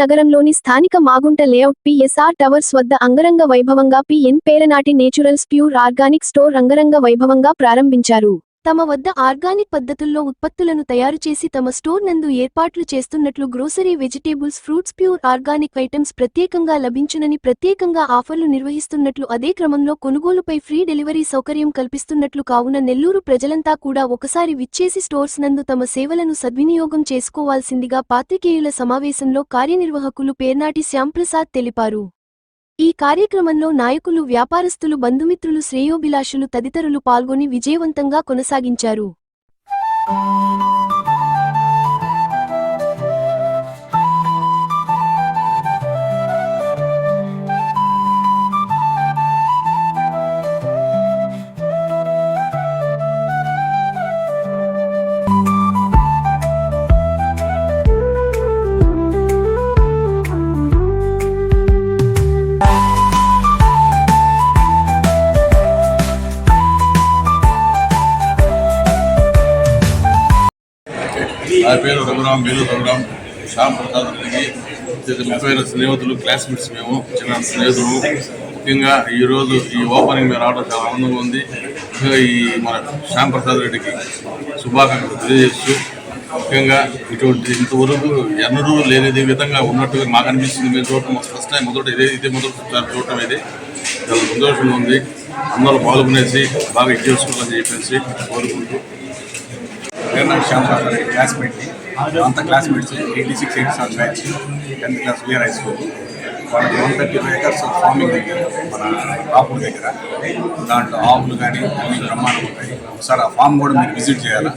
నగరంలోని స్థానిక Magunta layout PSR towers వద్ద అంగరంగ వైభవంగా PN Peranati naturals pure organic store అంగరంగ వైభవంగా ప్రారంభించారు. తమ వద్ద ఆర్గానిక్ పద్ధతుల్లో ఉత్పత్తులను తయారు చేసి తమ స్టోర్ నందు ఏర్పాట్లు చేస్తున్నట్లు grocery vegetables fruits pure organic items ప్రత్యేకంగా లభించునని ప్రత్యేకంగా ఆఫర్లు నిర్వహిస్తున్నట్లు అదే క్రమంలో కొనుగోలుపై ఫ్రీ డెలివరీ సౌకర్యం కల్పిస్తున్నట్లు కావున నెల్లూరు ప్రజలంతా కూడా ఒకసారి విచ్చేసి స్టోర్స్ నందు తమ సేవలను సద్వినియోగం చేసుకోవాల్సిందిగా పాత్రికేయుల సమావేశంలో కార్యనిర్వాహకులు పేర్నాటి శ్యాంప్రసాద్ తెలిపారు. ఈ కార్యక్రమంలో నాయకులు వ్యాపారస్తులు బంధుమిత్రులు శ్రేయోభిలాషులు తదితరులు పాల్గొని విజయవంతంగా కొనసాగించారు. నా పేరు రఘురాం మీరు రఘురాం శ్యామ్ ప్రసాద్ రెడ్డికి ముప్పై స్నేహితులు క్లాస్మేట్స్ మేము చిన్న స్నేహితులు. ముఖ్యంగా ఈరోజు ఈ ఓపెనింగ్ మేము రావడం చాలా ఆనందంగా ఉంది. ముఖ్యంగా ఈ మన శ్యామ్ ప్రసాద్ రెడ్డికి శుభాకాంక్షలు తెలియజేస్తూ ముఖ్యంగా ఇటువంటి ఇంతవరకు ఎన్నడూ లేనిది విధంగా ఉన్నట్టుగా మాకు అనిపిస్తుంది. మేము చూడటం ఫస్ట్ టైం మొదట ఇదే ఇదే మొదటిసారి చూడటం ఇది. చాలా సంతోషంగా ఉంది. అందరూ పాల్గొనేసి బాగా ఇది చేసుకోవాలని చెప్పేసి కోరుకుంటూ పేరు నాకు శ్యామ్ సార్ క్లాస్మేట్ని అంత classmates eighty six eighty seven batch tenth class clear high school వాళ్ళకి one thirty five acres farming దగ్గర మన కాపూర్ దగ్గర దాంట్లో ఆవులు కానీ అన్ని బ్రహ్మాండం ఉంటాయి. ఒకసారి ఆ ఫామ్ కూడా మీరు విజిట్ చేయాలా?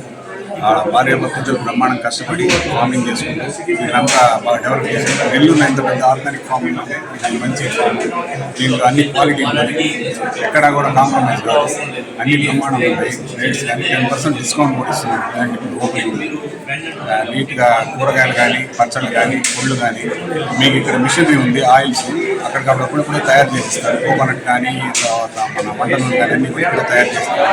ఆడ భార్య కొంచెం బ్రహ్మాండం కష్టపడి ఫార్మింగ్ చేసుకుంటూ ఇదంతా బాగా డెవలప్ చేశారు నెల్లూరు ఎంత పెద్ద ఆర్గానిక్ ఫార్మింగ్ ఉంది ఇది మంచి దీనిలో దీంట్లో అన్ని క్వాలిటీ ఉంటుంది ఎక్కడా కూడా కాంప్రమైజ్ కాదు. అన్ని బ్రహ్మాండం ఉంటాయి. రేట్స్ కానీ టెన్ పర్సెంట్ డిస్కౌంట్ కూడా ఇస్తున్నారు. ఓపెన్ ఇప్పుడు ఓపెనింగ్ నీట్గా కూరగాయలు కానీ పచ్చళ్ళు కానీ పళ్ళు కానీ మీకు ఇక్కడ మిషనరీ ఉంది ఆయిల్స్. అక్కడికప్పుడు అప్పుడప్పుడు తయారు చేస్తారు కోకోనట్ కానీ తర్వాత మన వంట నూనె కానీ అన్ని కూడా తయారు చేస్తారు.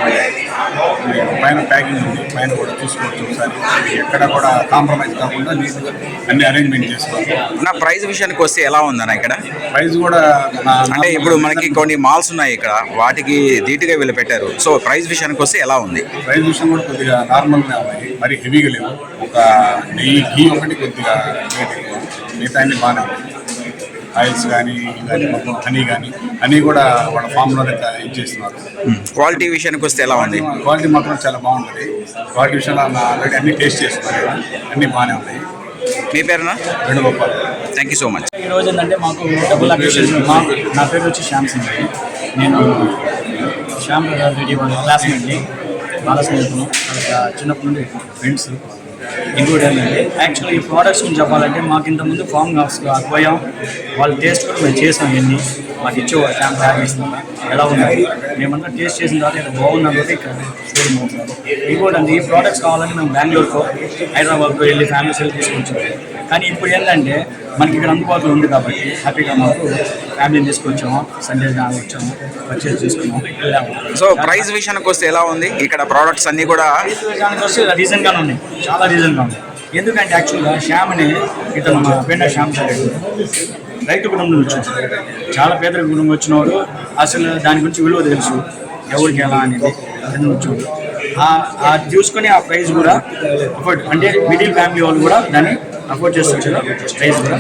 మీకు పైన ప్యాకింగ్ ఉంది. పైన కూడా చూసుకోవచ్చు ఒకసారి. ఎక్కడ కూడా కాంప్రమైజ్ కాకుండా నీట్గా అన్ని అరేంజ్మెంట్ చేసుకోవాలి నా ప్రైస్ విషయానికి వస్తే ఎలా ఉందన్న ఇక్కడ? ప్రైస్ కూడా అంటే ఇప్పుడు మనకి కొన్ని మాల్స్ ఉన్నాయి ఇక్కడ. వాటికి ధీటుగా వీళ్ళు పెట్టారు. సో ప్రైస్ విషయానికి వస్తే ఎలా ఉంది? ప్రైస్ విషయం కూడా కొద్దిగా నార్మల్గా ఉన్నాయి మరి హెవీగా లేవు. ఒక నెయ్యి ఘీ ఒకటి కొద్దిగా మిగతా బాగానే ఆయిల్స్ కానీ కానీ మొత్తం హనీ కానీ హనీ కూడా వాళ్ళ ఫామ్లోనే ఇది చేస్తున్నారు క్వాలిటీ విషయానికి వస్తే ఎలా ఉంది? క్వాలిటీ మాత్రం చాలా బాగుంటుంది. క్వాలిటీ విషయంలో ఆల్రెడీ అన్ని టేస్ట్ చేస్తున్నారు అన్ని బాగానే ఉన్నాయి. మీ పేరునా రెండు గొప్పలు థ్యాంక్ యూ సో మచ్ ఈ రోజు ఏంటంటే మాకు డబుల్ అప్రిషియేషన్ మా నా పేరు వచ్చి శ్యామ్ సింగ్ అండి. నేను శ్యామ్ ప్రసాద్ రెడ్డి వాళ్ళ క్లాస్మేట్ని బాల స్నేహితులు వాళ్ళ చిన్నప్పటి నుండి ఫ్రెండ్స్ ఇంక్లూడ్ ఏంటంటే యాక్చువల్లీ ఈ ప్రోడక్ట్స్ గురించి చెప్పాలంటే మాకు ఇంతకుముందు ఫామ్ హౌస్ అక్వయం వాళ్ళ టేస్ట్ మేము చేసాం ఇవన్నీ. మాకు ఇచ్చేవారు శ్యామ్ తయారు చేసిన ఎలా ఉన్నాయి మేమంతా టేస్ట్ చేసిన తర్వాత ఇలా కాబట్టి ఇక్కడ షోరూమ్ అవుతున్నాం ఇంకోటి అంటే ఈ ప్రోడక్ట్స్ కావాలంటే మేము బెంగళూరుకో హైదరాబాద్కో వెళ్ళి ఫ్యామిలీస్ వెళ్ళి తీసుకొచ్చాం. కానీ ఇప్పుడు ఏంటంటే మనకి ఇక్కడ అందుబాటులో ఉంది కాబట్టి హ్యాపీగా మాకు ఫ్యామిలీని తీసుకొచ్చాము. సండే వచ్చాము పర్చేస్ చేసుకున్నాము. వెళ్ళాము. సో ప్రైస్ విషయానికి వస్తే ఎలా ఉంది? ఇక్కడ ప్రోడక్ట్స్ అన్ని కూడా దానికి వస్తే రీజన్గానే ఉన్నాయి. చాలా రీజన్గా ఉన్నాయి. ఎందుకంటే యాక్చువల్గా శ్యామ్ని ఇతను మా పెండ శ్యామ్ సార్ రైతు కుటుంబం నుంచి. చాలా పేద కుటుంబం వచ్చినవాడు అసలు దాని గురించి విలువ తెలుసు. ఎవరికి ఎలా అనేది అతను వచ్చాడు ఆ చూసుకొని ఆ ప్రైస్ కూడా అఫోర్డ్. అంటే మిడిల్ ఫ్యామిలీ వాళ్ళు కూడా దాన్ని అఫోర్డ్ చేస్తారు ప్రైస్ కూడా.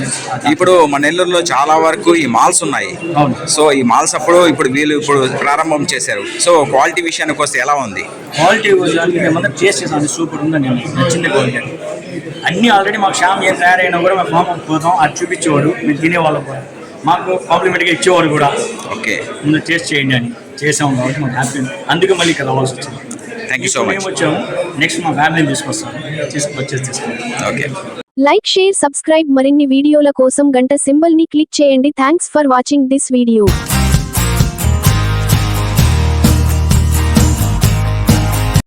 ఇప్పుడు మన నెల్లూరులో చాలా వరకు ఈ మాల్స్ ఉన్నాయి. అవును. సో ఈ మాల్స్ అప్పుడు ఇప్పుడు వీళ్ళు ఇప్పుడు ప్రారంభం చేశారు. సో క్వాలిటీ విషయానికి వస్తే ఎలా ఉంది? క్వాలిటీ విషయానికి మేమంతా టేస్ట్ చేసాం సూపర్ ఉందని నేను నచ్చింది క్వాలిటీ. అన్నీ ఆల్రెడీ మాకు షామ్ ఏం తయారైనా కూడా మేము ఫామ్ పోతాం. అది చూపించేవాడు. మేము తినేవాళ్ళం కూడా. మాకు కాంప్లిమెంట్గా ఇచ్చేవాడు కూడా. ఓకే. ముందు టేస్ట్ చేయండి అని చేసాం కాబట్టి మాకు హ్యాపీ అందుకే మళ్ళీ ఇక్కడ రావాల్సి వచ్చింది. థ్యాంక్ యూ సో మేము మచ్ వచ్చాము నెక్స్ట్ మా ఫ్యామిలీని తీసుకొస్తాం తీసుకు వచ్చేసి తీసుకుంటాం. ఓకే. లైక్ షేర్ సబ్స్క్రైబ్ మరిన్ని వీడియోల కోసం గంట సింబల్ని క్లిక్ చేయండి. Thanks for watching this video.